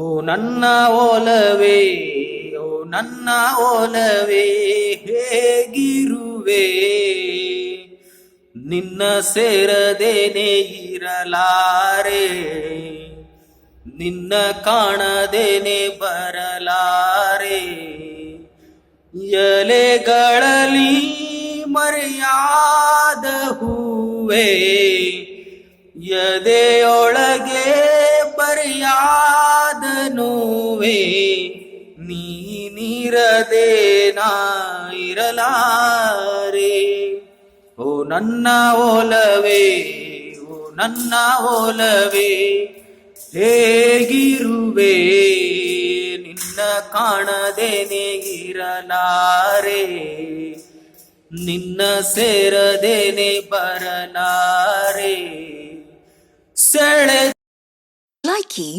ಓ ನನ್ನ ಓಲವೇ ಓ ನನ್ನ ಓಲವೇ ಹೇಗಿರುವೆ? ನಿನ್ನ ಸೇರದೇನೆ ಇರಲಾರೆ ನಿನ್ನ ಕಾಣದೇನೆ ಬರಲಾರೆ. ಎಲೆಗಳಲ್ಲಿ ಮರೆಯಾದ ಹೂವೇ, ಎದೆಯೊಳಗೆ ನೋವೆ ನೀನಿರದೆ ನಾ ಇರಲಾರೆ. ಓ ನನ್ನ ಓಲವೇ ಓ ನನ್ನ ಓಲವೇ ಹೇಗಿರುವೆ, ನಿನ್ನ ಕಾಣದೇನೆ ಇರಲಾರೆ ನಿನ್ನ ಸೇರದೇನೆ ಬರಲಾರೆ. ಸೆಳೆ Likey